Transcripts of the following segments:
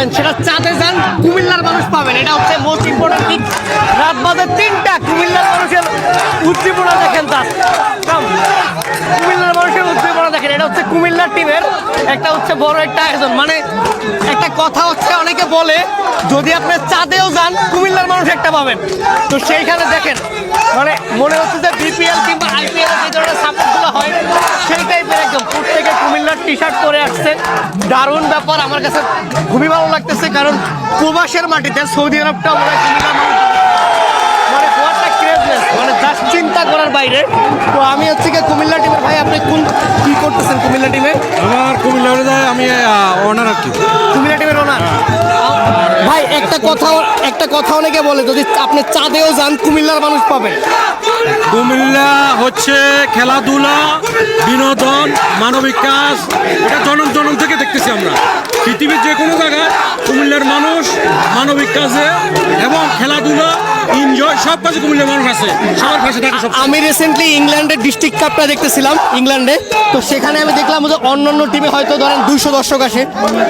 পাবেন, সেটা চাঁদে যান, কুমিল্লার মানুষ পাবেন। এটা হচ্ছে মোস্ট ইম্পর্টেন্ট দিক। রাত বাজে তিনটা, কুমিল্লার মানুষের উদ্দীপনা দেখেন তার। কুমিল্লার মানুষের উদ্দীপনা দেখেন। এটা হচ্ছে কুমিল্লার টিমের একটা হচ্ছে বড় একটা আয়োজন। মানে একটা কথা হচ্ছে, অনেকে বলে, যদি আপনি চাঁদেও যান, কুমিল্লার মানুষ একটা পাবেন। তো সেইখানে দেখেন মানে মনে হচ্ছে যে বিপিএল কিংবা আইপিএল যে ধরনের টি শার্ট পরে আসছে। দারুণ ব্যাপার, আমার কাছে খুবই ভালো লাগতেছে, কারণ প্রবাসের মাটিতে সৌদি আরবটা মানে মানে জাস্ট চিন্তা করার বাইরে। তো আমি হচ্ছে কুমিল্লা টিমের ভাই, আপনি কোন কি করতেছেন কুমিল্লা টিমে? একটা কথা একটা কথা অনেকে বলে যদি আপনি চাঁদেও যান কুমিল্লার মানুষ পাবেন। কুমিল্লা হচ্ছে খেলাধুলা বিনোদন মানবিক কাজ এটা জনম জনম থেকে দেখতেছি আমরা। পৃথিবীর যে কোনো জায়গায় কুমিল্লার মানুষ মানবিক কাজে এবং খেলাধুলা এনজয় সব কাজে কুমিল্লার মানুষ আছে। সবার পাশে থাকে সব। আমি রিসেন্টলি ইংল্যান্ডের ডিস্ট্রিক্ট কাপটা দেখতেছিলাম ইংল্যান্ডে। তো সেখানে আমি দেখলাম যে অন্য অন্য টিমে হয়তো ধরেন দুইশো দর্শক আসে।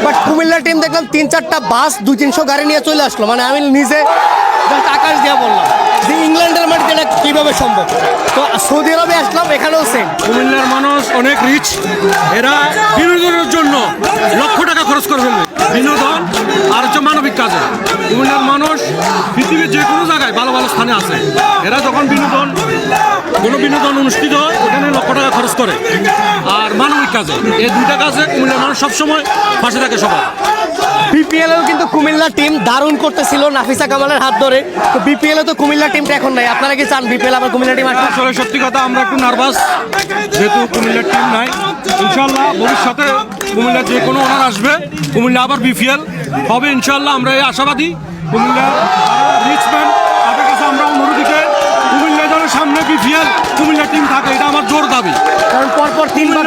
বাট কুমিল্লা টিম দেখলাম তিন চারটা বাস দুই তিনশো গাড়ি নিয়ে চলে আসলো। মানে আমি নিজে আকাশ দিয়ে বললাম যে ইংল্যান্ডের মাটিতে এটা কীভাবে সম্ভব? তো সৌদি আরবে আসলাম, এখানেও সেম কুমিল্লার মানুষ অনেক রিচ এরা বিনোদনের জন্য লক্ষ টাকা খরচ করে ফেলবে। বিনোদন আর হচ্ছে মানবিক কাজে। কুমিল্লার মানুষ পৃথিবীর যে কোনো জায়গায় ভালো ভালো স্থানে আছে এরা যখন বিনোদন, কোনো বিনোদন অনুষ্ঠিত হয়, ওখানে লক্ষ টাকা খরচ করে। আর মানবিক কাজে। এই দুইটা কাজে কুমিল্লার মানুষ সবসময় পাশে থাকে সবার। বিপিএলেও কিন্তু কুমিল্লা টিম দারুণ করতেছিল নাফিসা কামালের হাত ধরে। তো বিপিএলে তো কুমিল্লা টিমটা এখন নাই। আপনারা কি চান বিপিএল আবার কুমিল্লা টিম আসবে? আসলে সত্যি কথা আমরা একটু নার্ভাস যেহেতু কুমিল্লার টিম নাই। ইনশাল্লাহ ভবিষ্যতে কুমিল্লা যে কোনো ওনার আসবে কুমিল্লা আবার বিপিএল হবে ইনশাল্লাহ আমরা এই আশাবাদী। কুমিল্লা রিচম্যান তাদের কাছে আমরা অনুরোধীকে কুমিল্লা যেন সামনে বিপিএল কুমিল্লা টিম থাকে এটা আমার জোর দাবি। কারণ পরপর তিনবার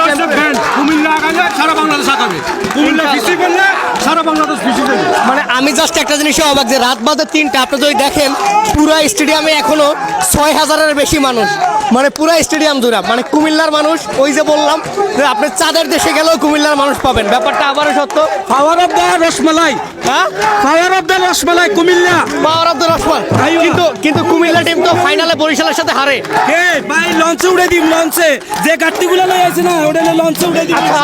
কুমিল্লা আগালে সারা বাংলাদেশ আগাবে কুমিল্লা পিছিয়ে ফেললে সারা বাংলাদেশ পিছিয়ে ফেলবে মানে আমি জাস্ট একটা জিনিসে অবাক যে রাত বাজে তিনটা আপনি যদি দেখেন পুরা স্টেডিয়ামে এখনও ছয় হাজারের বেশি মানুষ। মানে পুরা স্টেডিয়াম জুড়া মানে কুমিল্লার মানুষ ওই যে বললাম যে আপনি চাঁদের দেশে গেলেও কুমিল্লার মানুষ পাবেন। ব্যাপারটা আবারও সত্য? পাওয়ার অফ দ্য রসমালাই হ্যাঁ? Power of the rasmalai Comilla. Power of the রসমান কিন্তু কিন্তু কুমিল্লা টিম তো ফাইনালে বরিশালের সাথে হারে। কে ভাই লঞ্চে উড়ে দিম লঞ্চে। যে গাড়িগুলো লই আছে না ওটা লঞ্চে উড়ে দিম। আচ্ছা।